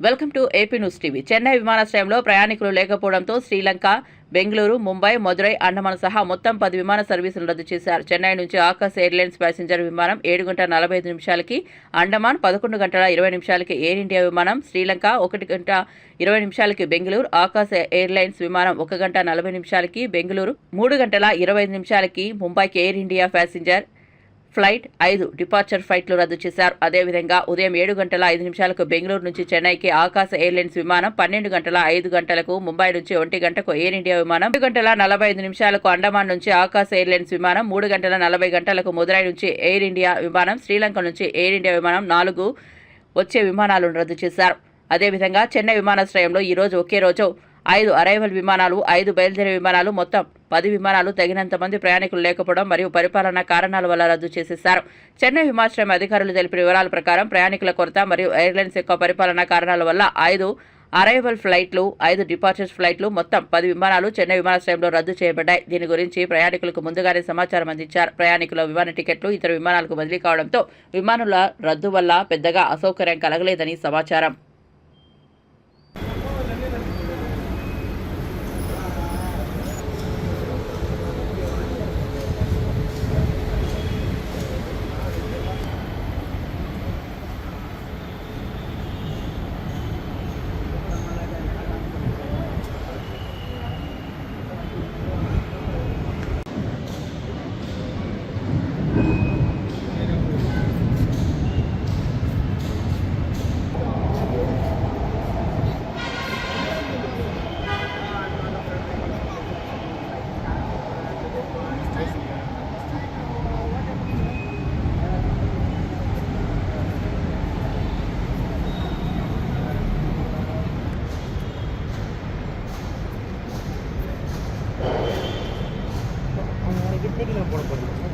Welcome to AP news TV. Chennai విమానాశ్రయంలో ప్రయాణికులు లేకపోవడంతో శ్రీలంక బెంగళూరు ముంబై మదురై అండమాన్ సహా మొత్తం పది విమాన సర్వీసులు రద్దు చేశారు. చెన్నై నుంచి ఆకాశ్ ఎయిర్లైన్స్ ప్యాసింజర్ విమానం ఏడు గంటల నలభై ఐదు నిమిషాలకి అండమాన్ పదకొండు గంటల ఇరవై నిమిషాలకి ఎయిర్ ఇండియా విమానం శ్రీలంక ఒకటి గంట ఇరవై నిమిషాలకి బెంగళూరు ఆకాశ ఎయిర్లైన్స్ విమానం ఒక గంట నలభై నిమిషాలకి బెంగళూరు మూడు గంటల ఇరవై ఐదు నిమిషాలకి ముంబైకి ఎయిర్ ఇండియా ప్యాసింజర్ ఫ్లైట్ ఐదు డిపార్చర్ ఫ్లైట్లు రద్దు చేశారు. అదేవిధంగా ఉదయం ఏడు గంటల ఐదు నిమిషాలకు బెంగళూరు నుంచి చెన్నైకి ఆకాశ ఎయిర్లైన్స్ విమానం పన్నెండు గంటల ఐదు గంటలకు ముంబై నుంచి ఒంటి గంటకు ఎయిర్ ఇండియా విమానం రెండు గంటల నలభై ఐదు నిమిషాలకు అండమాన్ నుంచి ఆకాశ ఎయిర్లైన్స్ విమానం మూడు గంటల నలభై గంటలకు ముదురై నుంచి ఎయిర్ ఇండియా విమానం శ్రీలంక నుంచి ఎయిర్ ఇండియా విమానం నాలుగు వచ్చే విమానాలను రద్దు చేశారు. అదేవిధంగా చెన్నై విమానాశ్రయంలో ఈ రోజు ఒకే రోజు ఐదు అరైవల్ విమానాలు ఐదు బయలుదేరే విమానాలు మొత్తం పది విమానాలు తగినంత మంది ప్రయాణికులు లేకపోవడం మరియు పరిపాలనా కారణాల వల్ల రద్దు చేసేశారు. చెన్నై విమానాశ్రయం అధికారులు తెలిపిన వివరాల ప్రకారం ప్రయాణికుల కొరత మరియు ఎయిర్లైన్స్ యొక్క పరిపాలనా కారణాల వల్ల ఐదు అరైవల్ ఫ్లైట్లు ఐదు డిపార్చర్స్ ఫ్లైట్లు మొత్తం పది విమానాలు చెన్నై విమానాశ్రయంలో రద్దు చేయబడ్డాయి. దీని గురించి ప్రయాణికులకు ముందుగానే సమాచారం అందించారు. ప్రయాణికుల విమాన టికెట్లు ఇతర విమానాలకు బదిలీ కావడంతో విమానుల రద్దు వల్ల పెద్దగా అసౌకర్యం కలగలేదని సమాచారం. எதுக்கு போட போகிறேன்